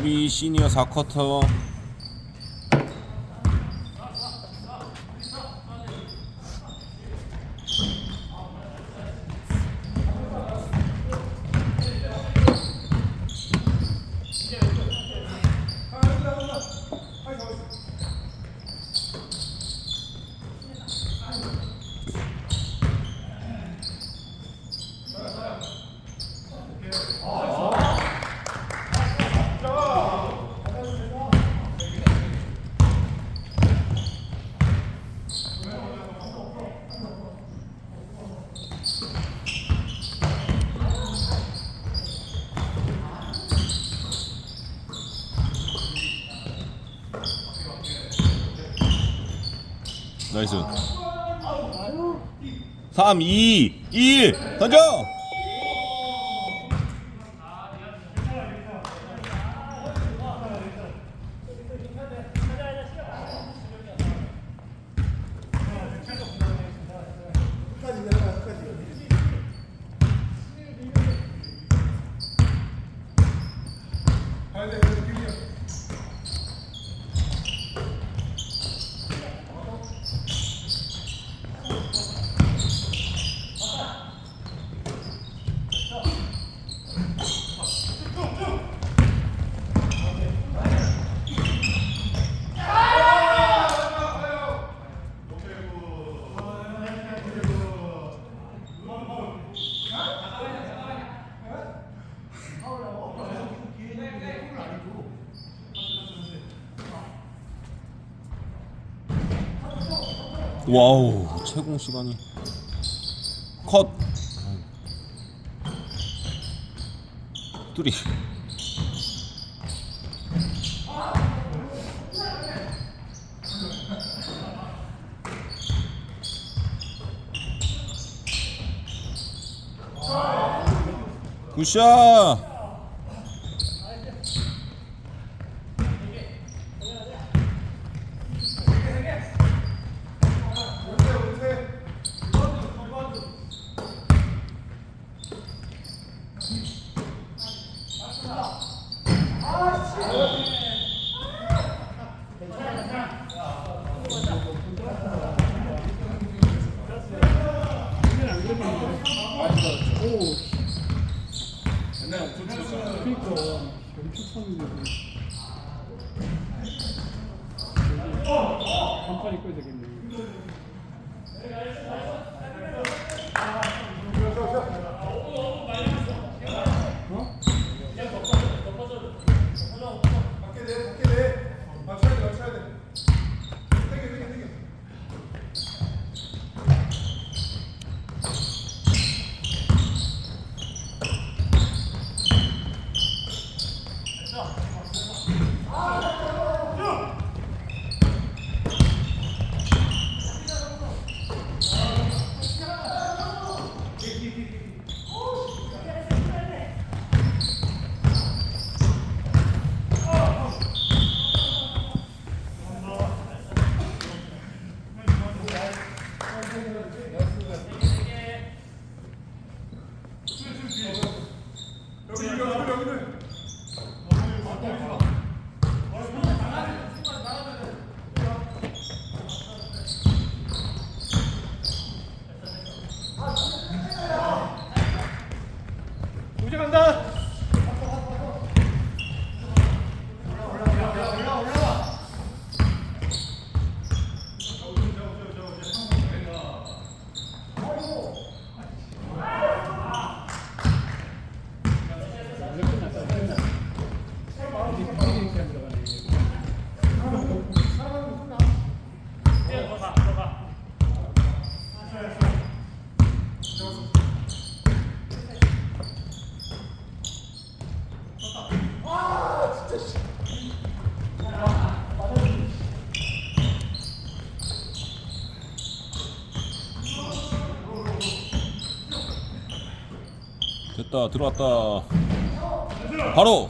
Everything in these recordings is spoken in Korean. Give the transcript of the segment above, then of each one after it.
수비 시니어 4쿼터 나이스. 3 2 1 던져 와우. 채공 시간이. 컷. 뚜리. 굿샷 엄청 쳤는데 간판 입고 되겠네 어? 밖에 내, 밖에 내. 맞춰야 돼, 맞춰야 돼. 당겨, 당겨, 당겨. 여기, 여기, 여기, 여기는. 우재 간다 됐다 들어왔다 바로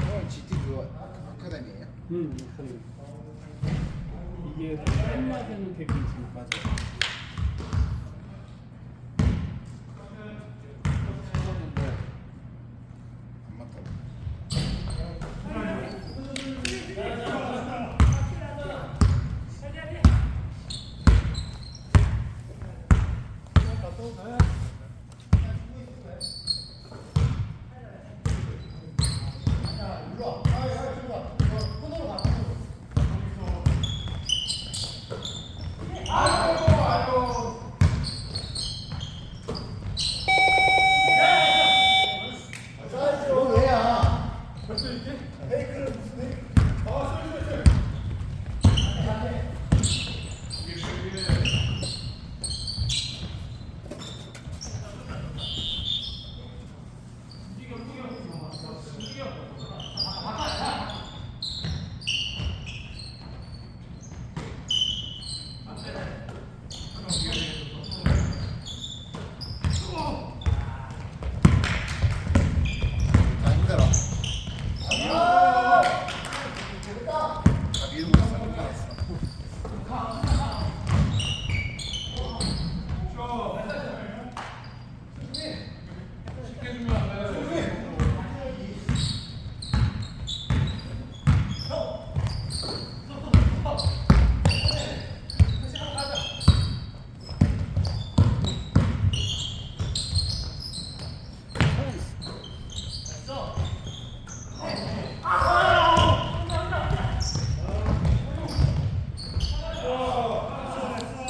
어, GT 그 아카데미에요? 응, 목소리. 이게 한 되게 있으면 맞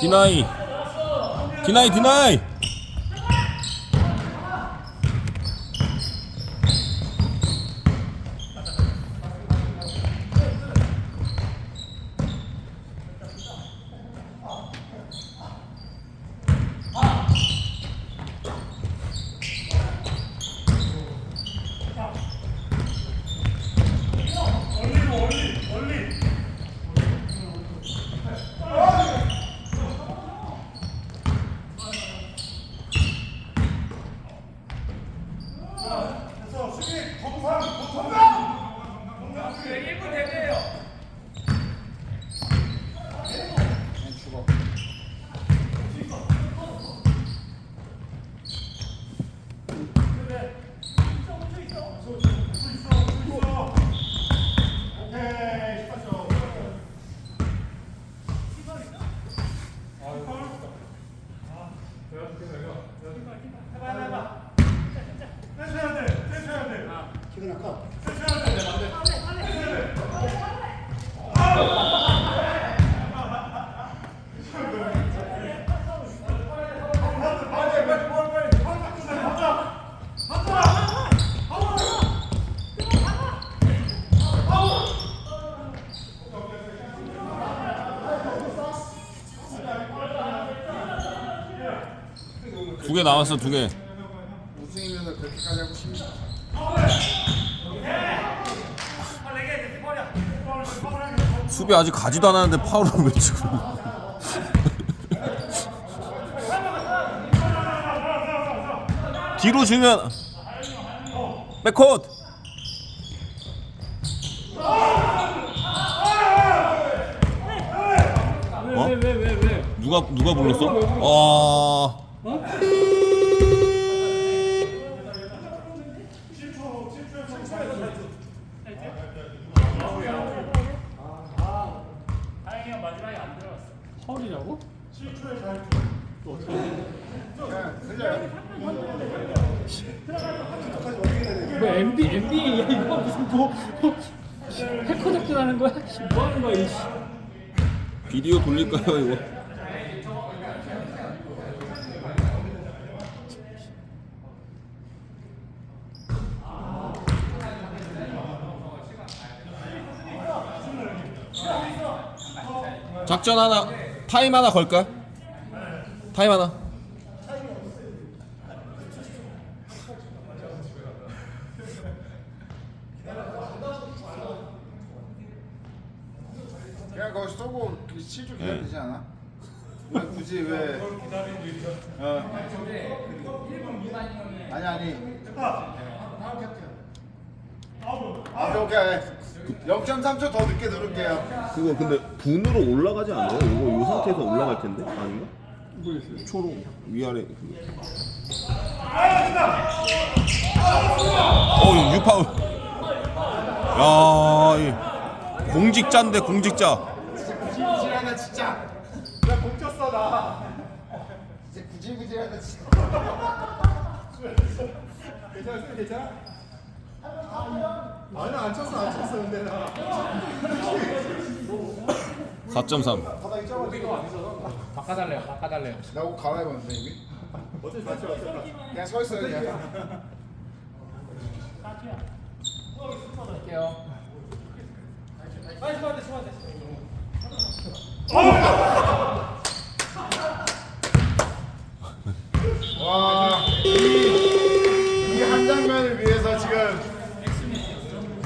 디나이. 디나이 디나이 개 나왔어 두 개 우승이면서 그렇게까지 하고 싶니? 수비 아직 가지도 않았는데 파울을 왜 치고 뒤로 주면 백코트 어? 왜, 왜, 왜, 왜? 누가 누가 불렀어? 아 어? 헐이라고? 뭐 MB MB야 이거 무슨 뭐 해커 접근하는 거야? 씨, 뭐 하는 거야 이씨? 비디오 돌릴까요 이거? 작전 하나 타임 하나 걸까? 타임 하나 7주 기다리지 않아? 왜 굳이 왜? 어. 아니 아니. 아 오케이. 0.3초 더 늦게 누를게요. 그거 근데 분으로 올라가지 않아요? 이거 이 상태에서 올라갈 텐데 아닌가? 초록 위아래. 어, 이거 유파울. 야, 공직자인데 공직자. 진짜. 나 공쳤어 나. 이제 구질구질하다 진짜. 괜찮아 수비 괜찮아? 아니 나안 쳤어 안 쳤어 근데 나. 4.3 바닥에 쪄가지고. 바꿔달래요. 바꿔달래요. 나 옷 갈아입었는데 이미? 어쩔 수 없어 어쩔 수. 그냥 서 있어요 그냥. 할게요. 와.